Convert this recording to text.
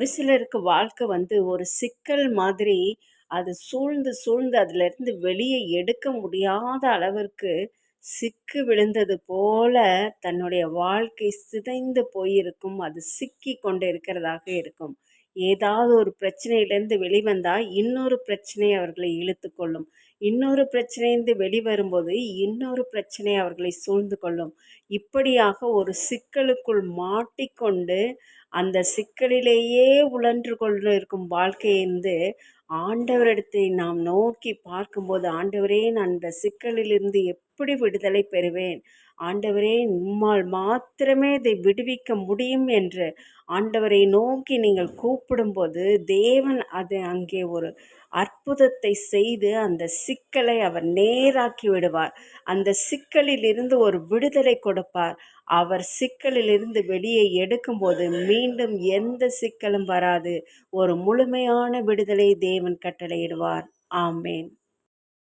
ஒரு சிலருக்கு வாழ்க்கை வந்து ஒரு சிக்கல் மாதிரி அது சூழ்ந்து சூழ்ந்து அதிலிருந்து வெளியே எடுக்க முடியாத அளவிற்கு சிக்கு விழுந்தது போல தன்னுடைய வாழ்க்கை சிதைந்து போயிருக்கும். அது சிக்கி கொண்டு இருக்கிறதாக இருக்கும். ஏதாவது ஒரு பிரச்சனையிலேருந்து வெளிவந்தால் இன்னொரு பிரச்சனை அவர்களை இழுத்து கொள்ளும். இன்னொரு பிரச்சனையிலிருந்து வெளிவரும்போது இன்னொரு பிரச்சனை அவர்களை சூழ்ந்து கொள்ளும். இப்படியாக ஒரு சிக்கலுக்குள் மாட்டிக்கொண்டு அந்த சிக்கலிலேயே உழன்று கொண்டு இருக்கும் வாழ்க்கையிலிருந்து ஆண்டவரிடத்தை நாம் நோக்கி பார்க்கும்போது ஆண்டவரே நான் இந்த சிக்கலிலிருந்து எப்படி விடுதலை பெறுவேன்? ஆண்டவரே உம்மால் மாத்திரமே இதை விடுவிக்க முடியும் என்று ஆண்டவரை நோக்கி நீங்கள் கூப்பிடும்போது தேவன் அது அங்கே ஒரு அற்புதத்தை செய்து அந்த சிக்கலை அவர் நேராக்கி விடுவார். அந்த சிக்கலில் இருந்து ஒரு விடுதலை கொடுப்பார். அவர் சிக்கலிலிருந்து வெளியே எடுக்கும்போது மீண்டும் எந்த சிக்கலும் வராது. ஒரு முழுமையான விடுதலை தேவன் கட்டளையிடுவார். ஆமேன்.